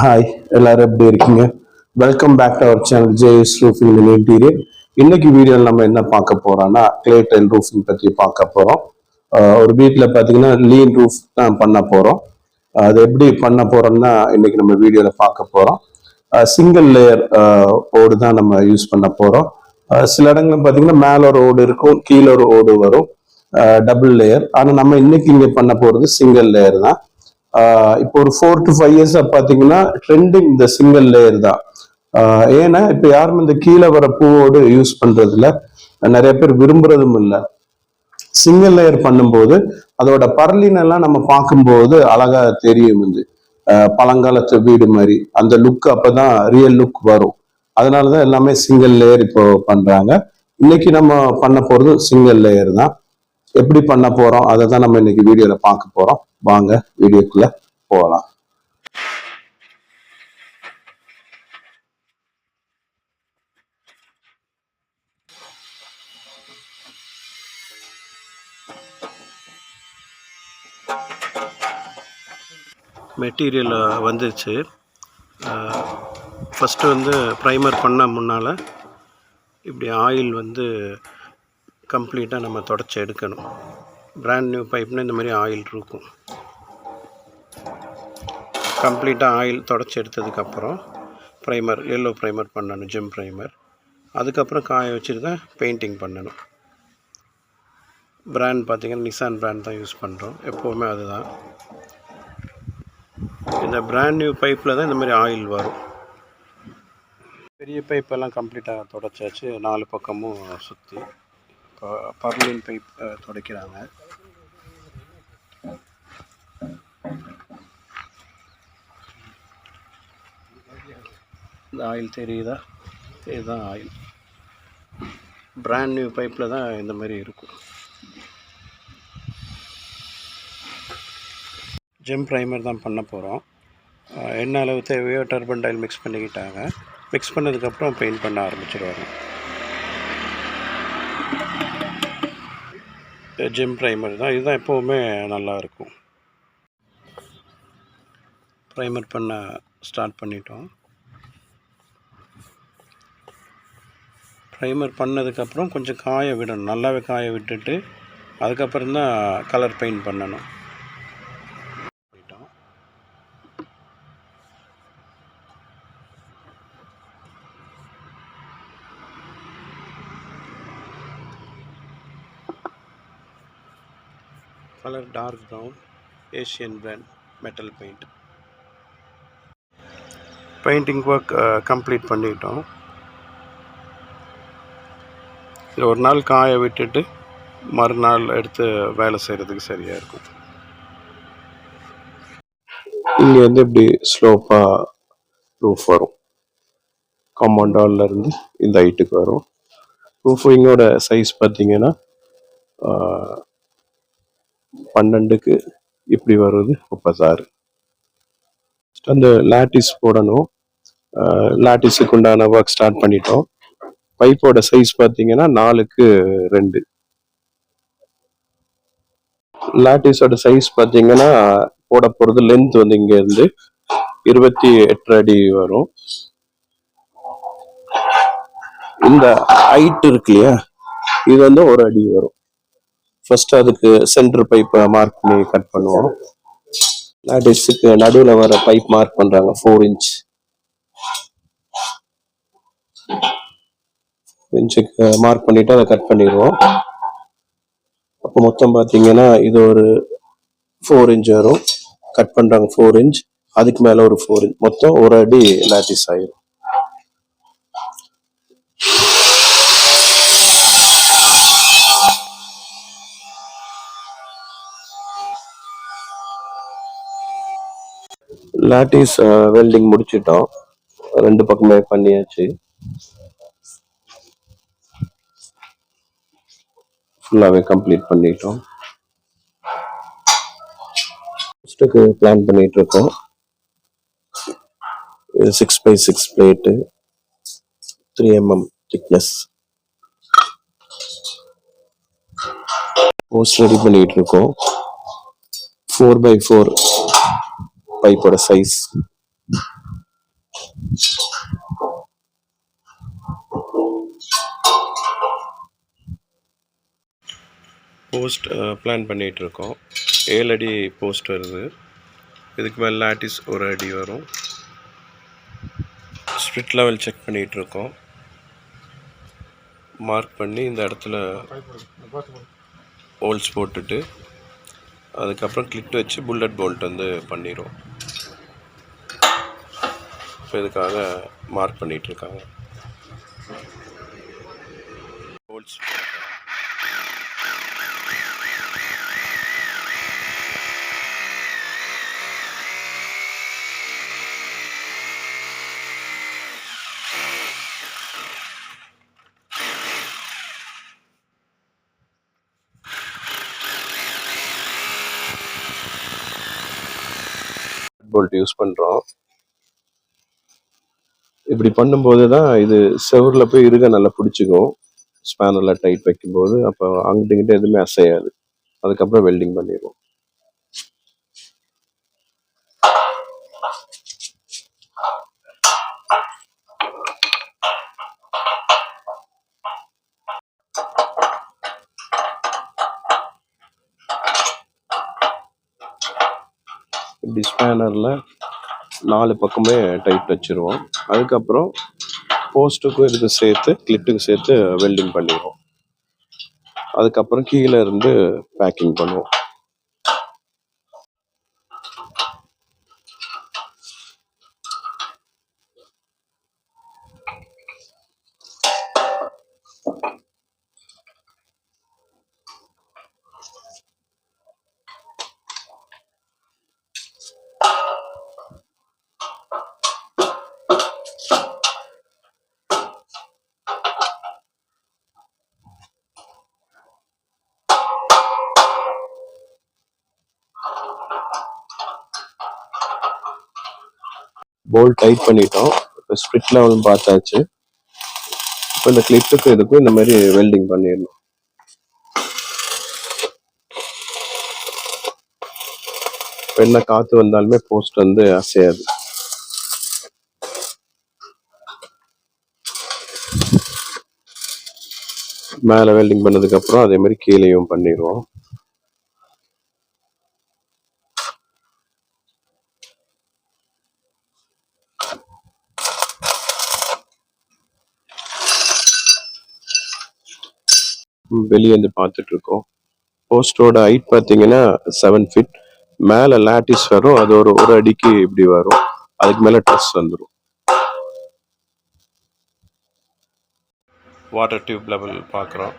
Hi எல்லாரும் எப்படி இருக்கீங்க? Welcome back to our channel JS roofing in interior இன்னைக்கு வீடியோவில் நம்ம என்ன பார்க்க போறோம்னா கிளேட் டைல் ரூஃபிங் பற்றி பார்க்க போறோம். ஒரு வீட்டில் பார்த்தீங்கன்னா லீன் ரூஃப் தான் பண்ண போறோம். அது எப்படி பண்ண போறோம்னா இன்னைக்கு நம்ம வீடியோவில் பார்க்க போறோம். சிங்கிள் லேயர் ஓடு தான் நம்ம யூஸ் பண்ண போறோம். சில இடங்கள்ல பார்த்தீங்கன்னா மேல ஒரு ஓடு இருக்கும் கீழே ஒரு ஓடு வரும். டபுள் லேயர் ஆனால் நம்ம இன்னைக்கு இங்கே பண்ண போறது சிங்கிள் லேயர் தான். இப்போ ஒரு ஃபோர் டு ஃபைவ் இயர்ஸா பாத்தீங்கன்னா ட்ரெண்டிங் இந்த சிங்கிள் லேயர் தான். ஏன்னா இப்போ யாரும் இந்த கீழே வர பூவோடு யூஸ் பண்றதுல நிறைய பேர் விரும்புறதும் இல்லை. சிங்கிள் லேயர் பண்ணும்போது அதோட பர்லினெல்லாம் நம்ம பார்க்கும்போது அழகா தெரியும் வந்து பழங்காலத்து வீடு மாதிரி. அந்த லுக் அப்பதான் ரியல் லுக் வரும். அதனாலதான் எல்லாமே சிங்கிள் லேயர் இப்போ பண்றாங்க. இன்னைக்கு நம்ம பண்ண போறது சிங்கிள் லேயர் தான். எப்படி பண்ண போறோம் அதை தான் நம்ம இன்னைக்கு வீடியோல பார்க்க போறோம். வாங்க வீடியோக்குள்ள போகலாம். மெட்டீரியல் வந்துருச்சு ஃபஸ்ட்டு வந்து ப்ரைமர் பண்ண முன்னால் இப்படி ஆயில் வந்து கம்ப்ளீட்டாக நம்ம தொடச்சி எடுக்கணும். பிராண்ட் நியூ பைப்னு இந்த மாதிரி ஆயில் இருக்கும். கம்ப்ளீட்டாக ஆயில் தொடச்சி எடுத்ததுக்கப்புறம் ப்ரைமர் எல்லோ ப்ரைமர் பண்ணணும் ஜிம் ப்ரைமர் அதுக்கப்புறம் காய வச்சுட்டு தான் பெயிண்டிங் பண்ணணும். பிராண்ட் பார்த்திங்கன்னா நிசான் பிராண்ட் தான் யூஸ் பண்ணுறோம் எப்போவுமே அதுதான். இந்த பிராண்ட் நியூ பைப்பில் தான் இந்த மாதிரி ஆயில் வரும். பெரிய பைப்பெல்லாம் கம்ப்ளீட்டாக தொடச்சாச்சு. நாலு பக்கமும் சுற்றி பர்லின் பைப் துடைக்கிறாங்க. இந்த ஆயில் தெரியுதா? இதுதான் ஆயில் பிராண்ட் நியூ பைப்பில் தான் இந்த மாதிரி இருக்கும். ஜெம் ப்ரைமர் தான் பண்ண போகிறோம் என்ன அளவு தேவையோ டர்பன் டைல் மிக்ஸ் பண்ணிக்கிட்டாங்க. மிக்ஸ் பண்ணதுக்கப்புறம் பெயிண்ட் பண்ண ஆரம்பிச்சிருவாங்க. ஜெம் ப்ரைமர் தான். இதுதான் எப்போவுமே நல்லா இருக்கும். ப்ரைமர் பண்ண ஸ்டார்ட் பண்ணிட்டோம். ப்ரைமர் பண்ணதுக்கப்புறம் கொஞ்சம் காய விடணும். நல்லாவே காய விட்டுட்டு அதுக்கப்புறம் தான் கலர் பெயிண்ட் பண்ணணும் பண்ணிட்டோம் colour dark brown Asian brand metal paint painting work complete பண்ணிட்டோம். இது ஒரு நாள் காய விட்டுட்டு மறுநாள் எடுத்து வேலை செய்கிறதுக்கு சரியாக இருக்கும். இங்கே வந்து இப்படி ஸ்லோப்பாக ரூஃப் வரும். காம்பவுண்ட் இருந்து இந்த ஹைட்டுக்கு வரும். ரூஃபிங்கோட சைஸ் பார்த்தீங்கன்னா பன்னெண்டுக்கு இப்படி வருது முப்பத்தாறு அந்த லாட்டிஸ் போடணும். லாட்டிஸுக்கு உண்டான ஒர்க் ஸ்டார்ட் பண்ணிட்டோம். பைப்போட சைஸ் பார்த்தீங்கன்னா நாலுக்கு ரெண்டு. லாட்டிஸோட சைஸ் பார்த்தீங்கன்னா போட போகிறது லென்த் வந்து இங்கேருந்து இருபத்தி எட்டு அடி வரும். இந்த ஹைட் இருக்கு இல்லையா? இது வந்து ஒரு அடி வரும். ஃபர்ஸ்ட் அதுக்கு சென்டர் பைப்பை மார்க் பண்ணி கட் பண்ணுவோம். லாட்டிஸுக்கு நடுவில் வர பைப் மார்க் பண்ணுறாங்க ஃபோர் இன்ச் இன்ச்சுக்கு மார்க் பண்ணிவிட்டு அதை கட் பண்ணிடுவோம். அப்போ மொத்தம் பார்த்தீங்கன்னா இது ஒரு ஃபோர் இன்ச் வரும். கட் பண்ணுறாங்க ஃபோர் இன்ச் அதுக்கு மேலே ஒரு ஃபோர் இன்ச் மொத்தம் ஒரு அடி லாட்டிஸ் ஆயிரும். லாட்டிஸ் வெல்டிங் uh, முடிச்சிட்டோம். ரெண்டு பக்கமே பண்ணியாச்சு. ஃபுல்லாகவே கம்ப்ளீட் பண்ணிட்டோம். ஃபஸ்ட்டுக்கு பிளான் பண்ணிட்டு இருக்கோம் இது six by six plate three mm thickness post ready பண்ணிட்டு இருக்கோம் ஃபோர் பை ஃபோர் பைப்போட சைஸ் போஸ்ட் பிளான் uh, பண்ணிகிட்டு இருக்கோம் ஏழு அடி போஸ்ட் வருது. இதுக்கு மேலே லாட்டிஸ் ஒரு அடி வரும். ஸ்ட்ரிட் லெவல் செக் பண்ணிகிட்டு இருக்கோம் மார்க் பண்ணி இந்த இடத்துல ஹோல்ஸ் போட்டுட்டு அதுக்கப்புறம் கிளிட் வச்சு புல்லட் போல்ட் வந்து பண்ணிடுவோம் இப்போ இதுக்காக மார்க் பண்ணிகிட்டு இருக்காங்க ஹோல்ஸ் போல்ட் யூஸ் பண்ணுறோம் இப்படி பண்ணும்போது தான் இது செவரில் போய் இருக நல்லா பிடிச்சிக்கும். ஸ்பேனரில் டைட் வைக்கும்போது அப்போ அங்கிட்ட இங்கிட்ட எதுவுமே அசையாது. அதுக்கப்புறம் வெல்டிங் பண்ணிடுவோம் இப்படி ஸ்பேனரில் நாலு பக்கமே டைட் வச்சுருவோம். அதுக்கப்புறம் போஸ்ட்டுக்கும் இதுக்கு சேர்த்து கிளிட்டுக்கு சேர்த்து வெல்டிங் பண்ணிடுவோம். அதுக்கப்புறம் கீழே இருந்து பேக்கிங் பண்ணுவோம். போல்ட் டைட் பண்ணிட்டோம். இப்போ ஸ்பிரிட் லெவலும் பார்த்தாச்சு. இப்போ இந்த கிளிப்புக்கு இதுக்கும் இந்த மாதிரி வெல்டிங் பண்ணிடணும். இப்போ என்ன காற்று வந்தாலுமே போஸ்ட் வந்து அசையாது. மேலே வெல்டிங் பண்ணதுக்கப்புறம் அதே மாதிரி கீழேயும் பண்ணிடுவோம். வெளியே வந்து பார்த்துட்டு இருக்கோம் போஸ்டோட ஹைட் பார்த்தீங்கன்னா செவன் ஃபிட் மேலே லாட்டிஸ் வரும். அது ஒரு ஒரு அடிக்கு இப்படி வரும். அதுக்கு மேலே ட்ரெஸ் வந்துடும் வாட்டர் டியூப் லெவல் பார்க்குறோம்.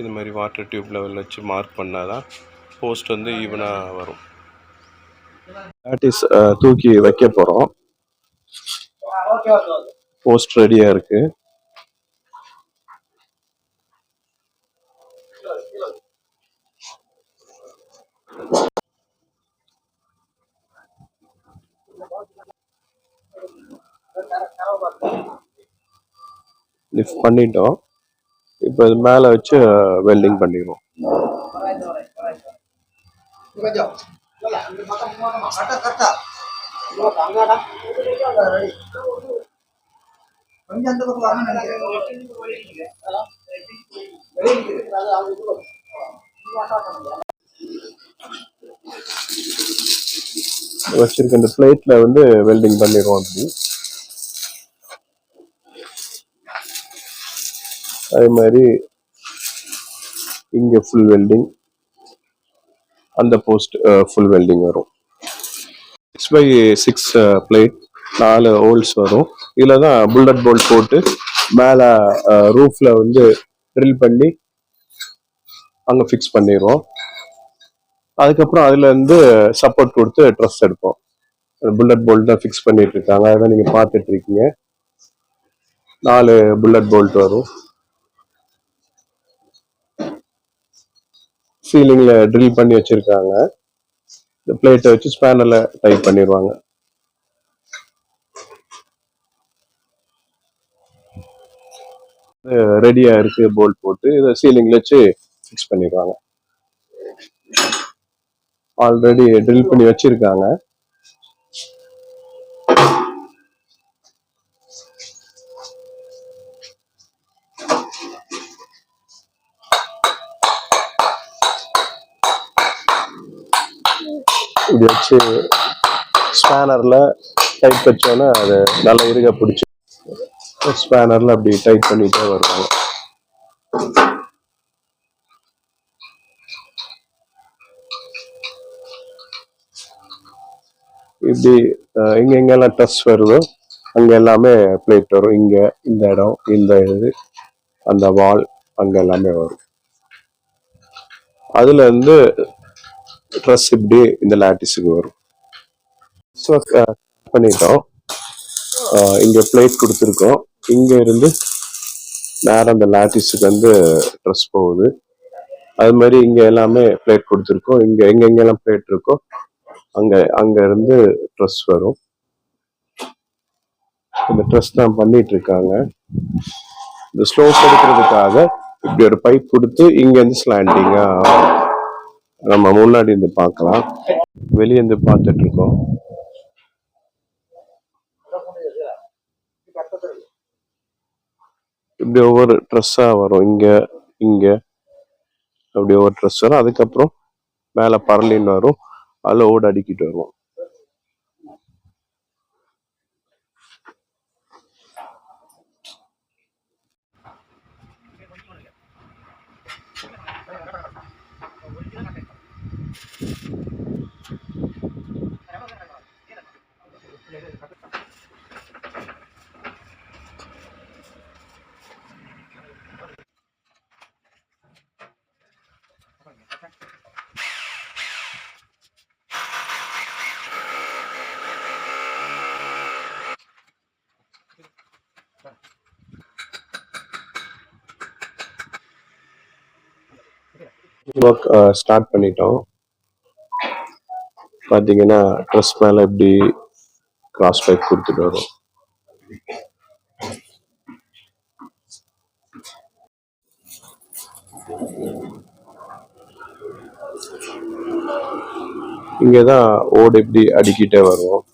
இது மாதிரி வாட்டர் டியூப் லெவல் வச்சு மார்க் பண்ணாதான் போஸ்ட் வந்து ஈவனாக வரும். லாட்டிஸ் தூக்கி வைக்க போகிறோம் போஸ்ட் ரெடியாக இருக்கு. லிஃப்ட் பண்ணிட்டோம். இப்போ இது மேலே வச்சு வெல்டிங் பண்ணிடுவோம் கொஞ்சம் அந்த வச்சிருக்க இந்த பிளேட்ல வந்து வெல்டிங் பண்ணிடுவோம் அப்படி. அதே மாதிரி இங்க ஃபுல் வெல்டிங் அந்த போஸ்ட் ஃபுல் வெல்டிங் வரும். சிக்ஸ் பை சிக்ஸ் பிளேட் நாலு ஹோல்ஸ் வரும். இதில் தான் புல்லட் போல்ட் போட்டு மேலே ரூஃப்ல வந்து ட்ரில் பண்ணி அங்கே ஃபிக்ஸ் பண்ணிடுவோம். அதுக்கப்புறம் அதுல இருந்து சப்போர்ட் கொடுத்து ட்ரெஸ் எடுப்போம். புல்லட் போல்ட் தான் ஃபிக்ஸ் பண்ணிட்டு இருக்காங்க. அதான் நீங்க பார்த்துட்டு இருக்கீங்க. நாலு புல்லட் போல்ட் வரும். சீலிங்ல ட்ரில் பண்ணி வச்சிருக்காங்க. இந்த பிளேட்டை வச்சு ஸ்பேனர்ல டைப் பண்ணிடுவாங்க ரெடியாக இருக்கு போல்ட் போட்டு. இதை சீலிங்ல வச்சு ஃபிக்ஸ் பண்ணிடுவாங்க ஆல்ரெடி ட்ரில் பண்ணி வச்சிருக்காங்க. இது வச்சு ஸ்பேனர்ல டைட் வச்சோன்னே அது நல்லா இருக பிடிச்சி ஸ்பேனர்ல அப்படி டைட் பண்ணிகிட்டே வருவாங்க. இப்படி அஹ், எங்கெல்லாம் ட்ரெஸ் வருதோ. அங்கே எல்லாமே பிளேட் வரும். இங்கே இந்த இடம் இந்த இது அந்த வால் அங்கே எல்லாமே வரும். அதில் வந்து ட்ரெஸ் இப்படி இந்த லேட்டிஸுக்கு வரும். ஸோ பண்ணிட்டோம். இங்கே பிளேட் கொடுத்துருக்கோம். இங்கே இருந்து நேரம் அந்த லேட்டிஸுக்கு வந்து ட்ரெஸ் போகுது. அது மாதிரி இங்கே எல்லாமே பிளேட் கொடுத்துருக்கோம். இங்கே எங்கெங்கெல்லாம் பிளேட் இருக்கோ அங்க அங்க இருந்து ட்ரெஸ் வரும். இந்த ட்ரெஸ் தான் பண்ணிட்டு இருக்காங்க இந்த ஸ்லோஸ் எடுக்கிறதுக்காக இப்படி ஒரு பைப் கொடுத்து இங்க இருந்து ஸ்லாண்டிங்கா நம்ம முன்னாடி இருந்து பார்க்கலாம். வெளியே இருந்து பார்த்துட்டு இருக்கோம். இப்படி ஒவ்வொரு ட்ரெஸ்ஸா வரும். இங்க இங்க. அப்படி ஒவ்வொரு ட்ரெஸ் வரும். அதுக்கப்புறம் மேல பரலின் வரும். அதில் ஓடு அடிக்கிட்டு வருவோம். ஒர்க் ஸ்டார்ட் uh, பண்ணிட்டோம். பார்த்தீங்கன்னா ட்ரெஸ் மேலே எப்படி கிராஸ் பைப் கொடுத்துட்டு வரும். இங்கதான் ஓடு எப்படி அடிக்கிட்டே வருவோம்.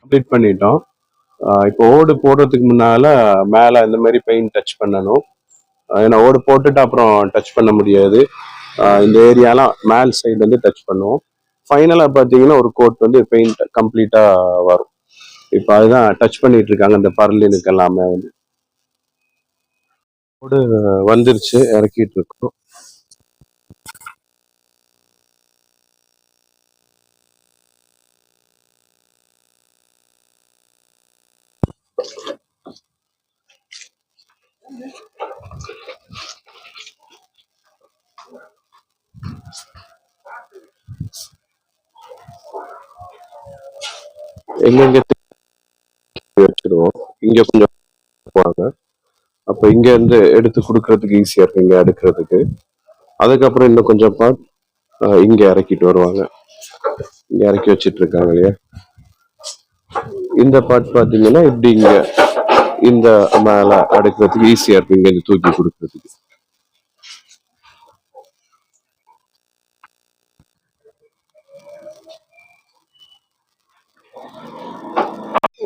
கம்ப்ளீட் பண்ணிட்டோம். ஆஹ் இப்போ ஓடு போடுறதுக்கு முன்னால மேல இந்த மாதிரி பெயிண்ட் டச் பண்ணணும். ஏன்னா ஓடு போட்டுட்டு அப்புறம் டச் பண்ண முடியாது. இந்த ஏரியாலாம் மேல் சைடு வந்து டச் பண்ணுவோம். ஃபைனலா பாத்தீங்கன்னா ஒரு கோட் வந்து பெயிண்ட் கம்ப்ளீட்டா வரும். இப்போ அதுதான் டச் பண்ணிட்டு இருக்காங்க. இந்த பர்லினுக்கு எல்லாமே வந்து. ஓடு வந்துருச்சு இறக்கிட்டு இருக்கோம். எங்கெங்க வச்சிருவோம். இங்க கொஞ்சம் போவாங்க அப்ப இங்க இருந்து எடுத்து கொடுக்கறதுக்கு ஈஸியா இருக்கு இங்க அடுக்கிறதுக்கு. அதுக்கப்புறம் இன்னும் கொஞ்சம் பார்ட் இங்க இறக்கிட்டு வருவாங்க. இங்க இறக்கி வச்சிட்டு இருக்காங்க இல்லையா? இந்த பார்ட் பாத்தீங்கன்னா இப்படி இங்க இந்த மேல அடுக்கிறதுக்கு ஈஸியா இருக்கு இங்க தூக்கி கொடுக்கறதுக்கு.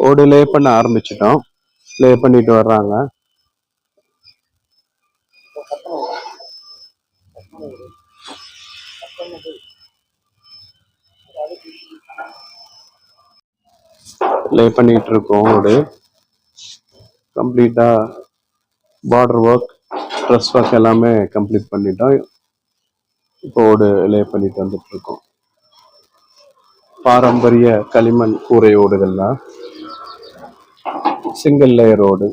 ஓடு லே பண்ண ஆரம்பிச்சிட்டோம். லே பண்ணிட்டு வர்றாங்க. லே பண்ணிட்டு இருக்கோம் ஓடு கம்ப்ளீட்டாக பார்டர் ஒர்க் ட்ரெஸ் ஒர்க் எல்லாமே கம்ப்ளீட் பண்ணிட்டோம் இப்போ ஓடு லே பண்ணிட்டு வந்துட்டு இருக்கோம் பாரம்பரிய களிமண் கூரை ஓடுகள்லாம். சிங்கிள் லேயர் ஓடு.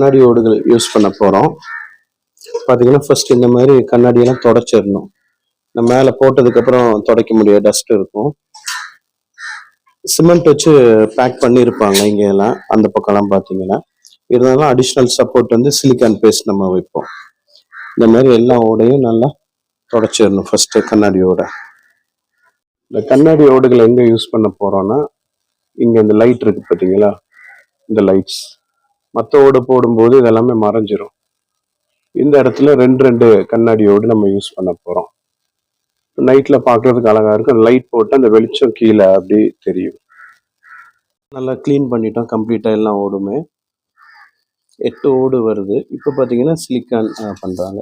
கண்ணாடி ஓடுகள் யூஸ் பண்ண போகிறோம் பார்த்தீங்கன்னா ஃபர்ஸ்ட் இந்த மாதிரி கண்ணாடியெல்லாம் தொடச்சிடணும். நம்ம மேலே போட்டதுக்கப்புறம் துடைக்க முடியாது டஸ்ட் இருக்கும். சிமெண்ட் வச்சு பேக் பண்ணியிருப்பாங்க இங்கெல்லாம் அந்த பக்கம்லாம் பார்த்தீங்கன்னா இருந்தாலும் அடிஷ்னல் சப்போர்ட் வந்து சிலிக்கான் பேஸ்ட் நம்ம வைப்போம். இந்த மாதிரி எல்லா ஓடையும் நல்லா தொடச்சிடணும் ஃபர்ஸ்ட் கண்ணாடியோட இந்த கண்ணாடி ஓடுகளை எங்கே யூஸ் பண்ண போகிறோன்னா இங்கே இந்த லைட் இருக்கு பார்த்தீங்களா இந்த லைட்ஸ் மற்ற ஓடு போடும்போது இதெல்லாமே மறைஞ்சிரும். இந்த இடத்துல ரெண்டு ரெண்டு கண்ணாடி ஓடு நம்ம யூஸ் பண்ண போகிறோம் நைட்டில் பார்க்குறதுக்கு அழகாக இருக்கும். லைட் போட்டு அந்த வெளிச்சம் கீழே அப்படி தெரியும். நல்லா க்ளீன் பண்ணிட்டோம். கம்ப்ளீட்டாக எல்லாம் ஓடுமே. எட்டு ஓடு வருது. இப்போ பார்த்தீங்கன்னா சிலிக்கான் பண்ணுறாங்க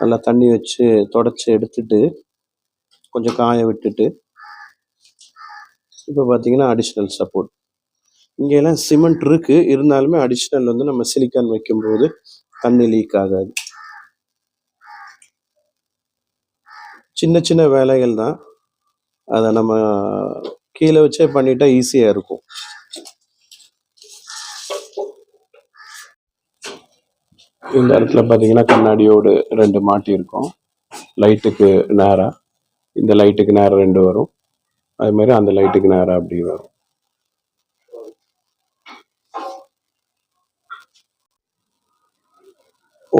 நல்லா தண்ணி வச்சு தொடச்சி எடுத்துட்டு கொஞ்சம் காய விட்டுட்டு இப்போ பார்த்தீங்கன்னா அடிஷ்னல் சப்போர்ட் இங்கெல்லாம் சிமெண்ட் இருக்குது இருந்தாலுமே அடிஷ்னல் வந்து நம்ம சிலிக்கான் வைக்கும்போது தண்ணி லீக் ஆகாது. சின்ன சின்ன வேலைகள் தான். அதை நம்ம கீழே வச்சே பண்ணிட்டா ஈஸியாக இருக்கும். இந்த இடத்துல பார்த்தீங்கன்னா கண்ணாடியோடு ரெண்டு மாட்டி இருக்கும். லைட்டுக்கு நேராக இந்த லைட்டுக்கு நேராக ரெண்டு வரும். அது மாதிரி அந்த லைட்டுக்கு நேராக அப்படி வரும்.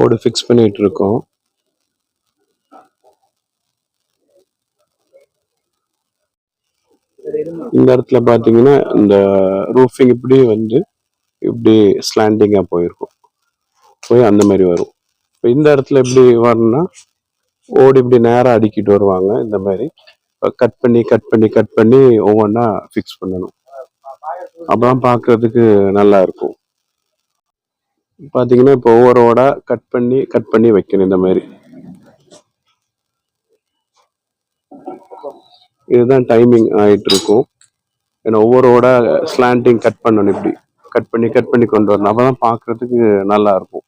ஓடு ஃபிக்ஸ் பண்ணிட்டு இருக்கோம் இந்த இடத்துல பார்த்தீங்கன்னா இந்த ரூஃபிங் இப்படி வந்து இப்படி ஸ்லாண்டிங்காக போயிருக்கும். போய் அந்த மாதிரி வரும். இப்போ இந்த இடத்துல எப்படி வரணும்னா ஓடு இப்படி நேராக அடிக்கிட்டு வருவாங்க இந்த மாதிரி. கட் பண்ணி கட் பண்ணி கட் பண்ணி ஒவ்வொன்றா ஃபிக்ஸ் பண்ணணும். அப்பதான் பார்க்கறதுக்கு நல்லா இருக்கும். பார்த்தீங்கன்னா இப்போ ஒவ்வொரு ஓடா கட் பண்ணி கட் பண்ணி வைக்கணும் இந்த மாதிரி. இதுதான் டைமிங் ஆகிட்டு இருக்கும் ஏன்னா ஒவ்வொரு ஓட ஸ்லாண்டிங் கட் பண்ணணும் இப்படி. கட் பண்ணி கட் பண்ணி கொண்டு வரணும். அப்பதான் பார்க்கிறதுக்கு நல்லா இருக்கும்.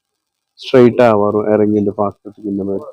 ஸ்ட்ரைட்டாக வரும் இறங்கி இந்த பார்க்குறதுக்கு இந்த மாதிரி.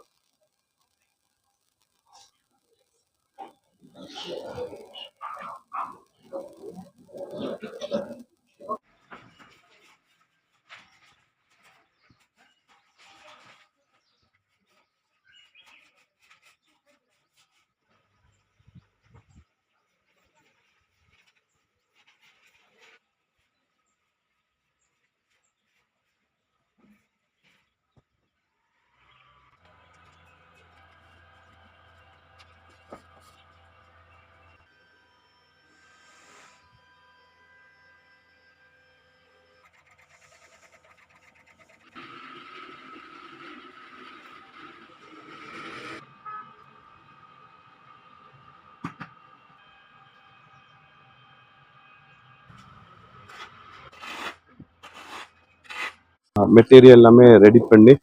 மெட்டீரியல் எல்லாமே ரெடி பண்ணி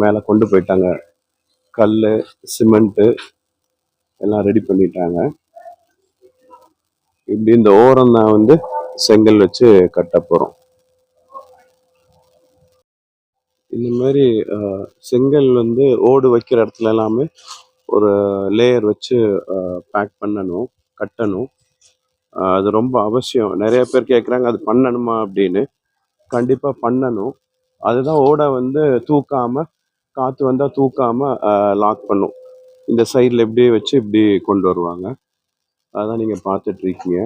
மேலே கொண்டு போயிட்டாங்க. கல் சிமெண்ட்டு எல்லாம் ரெடி பண்ணிட்டாங்க. இப்படி இந்த ஓரம் தான் வந்து செங்கல் வச்சு கட்ட இந்த மாதிரி செங்கல் வந்து ஓடு வைக்கிற இடத்துல எல்லாமே ஒரு லேயர் வச்சு பேக் பண்ணணும் கட்டணும். அது ரொம்ப அவசியம். நிறைய பேர் கேட்குறாங்க அது பண்ணணுமா? அப்படின்னு. கண்டிப்பாக பண்ணணும். அதுதான் ஓடை வந்து தூக்காமல் காற்று வந்தால் தூக்காமல் லாக் பண்ணும். இந்த சைடில் இப்படியே வச்சு இப்படி கொண்டு வருவாங்க. அதான் நீங்கள் பார்த்துட்ருக்கீங்க.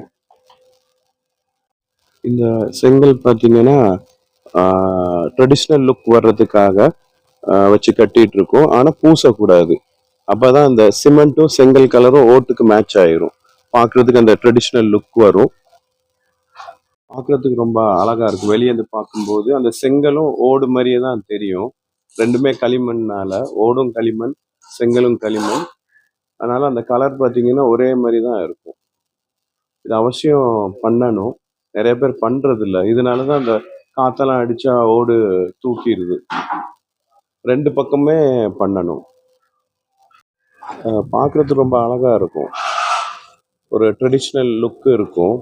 இந்த செங்கல் பார்த்தீங்கன்னா ட்ரெடிஷ்னல் லுக் வர்றதுக்காக வச்சு கட்டிட்டு இருக்கோம் பூசக்கூடாது பூசக்கூடாது அப்பதான் அந்த சிமெண்ட்டும் செங்கல் கலரும் ஓட்டுக்கு மேட்ச் ஆயிரும். பார்க்குறதுக்கு அந்த ட்ரெடிஷ்னல் லுக் வரும். பார்க்குறதுக்கு ரொம்ப அழகா இருக்கும் வெளியே இருந்து பார்க்கும்போது அந்த செங்கலும் ஓடு மாதிரியே தான் தெரியும். ரெண்டுமே களிமண்ணால ஓடும் களிமண் செங்கலும் களிமண். அதனால அந்த கலர் பார்த்தீங்கன்னா ஒரே மாதிரி தான் இருக்கும். இது அவசியம் பண்ணணும். நிறைய பேர் பண்றது இதனால தான் அந்த காத்தெல்லாம் அடிச்சா ஓடு தூக்கிடுது ரெண்டு பக்கமே பண்ணணும். பார்க்குறது ரொம்ப அழகா இருக்கும். ஒரு ட்ரெடிஷ்னல் லுக் இருக்கும்.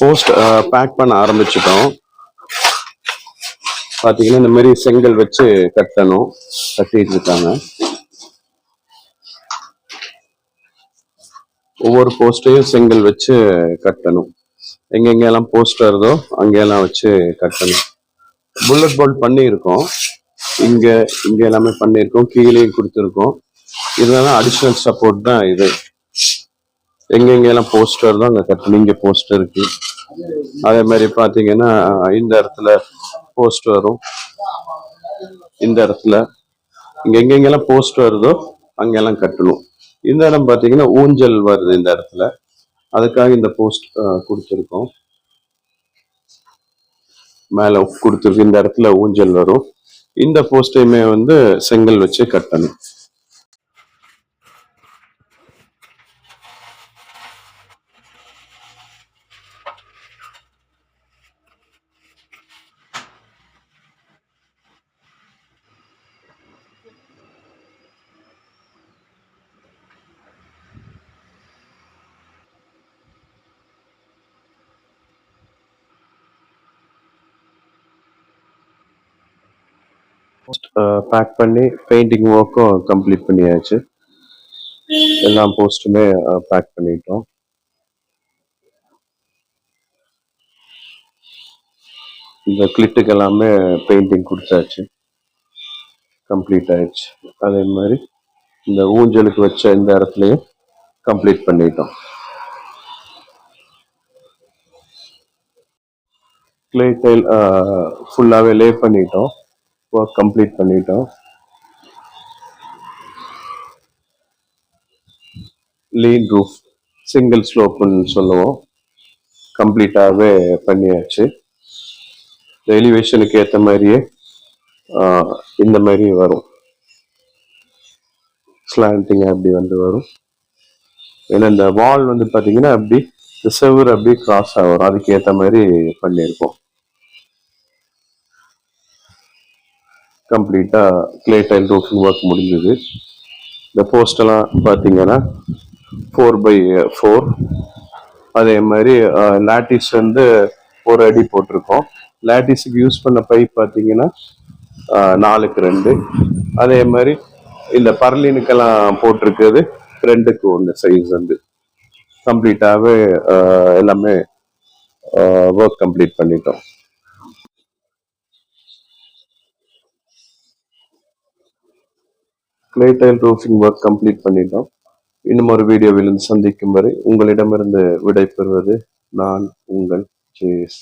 போஸ்ட் பேக் uh, பண்ண ஆரம்பிச்சிட்டோம். பாத்தீங்கன்னா இந்த மாதிரி செங்கல் வச்சு கட்டணும். கட்டிட்டு இருக்காங்க. ஒவ்வொரு போஸ்டையும் செங்கல் வச்சு கட்டணும். எங்கெங்கெல்லாம் போஸ்ட் வருதோ அங்கெல்லாம் வச்சு கட்டணும். புல்லட் போல்ட் பண்ணியிருக்கோம். இங்க இங்க எல்லாமே பண்ணியிருக்கோம். கீழேயும் கொடுத்துருக்கோம். இதெல்லாம் அடிஷ்னல் சப்போர்ட் தான் இது. எங்கெங்கெல்லாம் போஸ்ட் வருதோ அங்கே கட்டணும் இங்கே போஸ்டர் இருக்கு. அதே மாதிரி பார்த்தீங்கன்னா இந்த இடத்துல போஸ்ட் வரும். இந்த இடத்துல. இங்கே எங்கெங்கெல்லாம் போஸ்ட் வருதோ அங்கெல்லாம் கட்டணும். இந்த இடம் பார்த்தீங்கன்னா ஊஞ்சல் வருது இந்த இடத்துல. அதுக்காக இந்த போஸ்ட் கொடுத்துருக்கோம். மேலே கொடுத்துருக்கு. இந்த இடத்துல ஊஞ்சல் வரும். இந்த போஸ்டையுமே வந்து செங்கல் வச்சு கட்டணும். பேக் uh, பண்ணி பெயிண்டிங் ஒர்க்கும் கம்ப்ளீட் பண்ணியாச்சு. எல்லா போஸ்ட்டுமே பேக் பண்ணிட்டோம். இந்த கிளிட்டுக்கு எல்லாமே பெயிண்டிங் கொடுத்தாச்சு. கம்ப்ளீட் ஆயிடுச்சு. அதே மாதிரி இந்த ஊஞ்சலுக்கு வச்ச இந்த இடத்துலையும் கம்ப்ளீட் பண்ணிட்டோம். கிளே டைல் ஃபுல்லாகவே லே பண்ணிட்டோம். ஒர்க் கம்ப்ளீட் பண்ணிட்டோம். லீன் ரூஃப் சிங்கிள் ஸ்லோப்புன்னு சொல்லுவோம். கம்ப்ளீட்டாகவே பண்ணியாச்சு. எலிவேஷனுக்கு ஏற்ற மாதிரியே இந்த மாதிரி வரும். ஸ்லாண்டிங் அப்படி வந்து வரும். ஏன்னா இந்த வால் வந்து பார்த்தீங்கன்னா அப்படி இந்த அப்படி கிராஸ் ஆகும் அதுக்கு ஏற்ற மாதிரி பண்ணியிருக்கோம். கம்ப்ளீட்டாக கிளே டைல் ரூஃபிங் ஒர்க் முடிஞ்சது. இந்த போஸ்டெல்லாம் பார்த்தீங்கன்னா ஃபோர் பை ஃபோர் அதே மாதிரி லாட்டிஸ் வந்து ஒரு அடி போட்டிருக்கோம். லாட்டிஸுக்கு யூஸ் பண்ண பைப் பார்த்தீங்கன்னா நாலுக்கு ரெண்டு. அதே மாதிரி இந்த பர்லினுக்கெல்லாம் போட்டிருக்கிறது ரெண்டுக்கு ஒன்று சைஸ் வந்து. கம்ப்ளீட்டாகவே எல்லாமே ஒர்க் கம்ப்ளீட் பண்ணிட்டோம். Clay tile roofing work complete பண்ணிட்டோம். இன்னும் ஒரு வீடியோவில் சந்திக்கும் வரை உங்களிடமிருந்து விடை பெறுவது நான் உங்கள் ஜேஎஸ்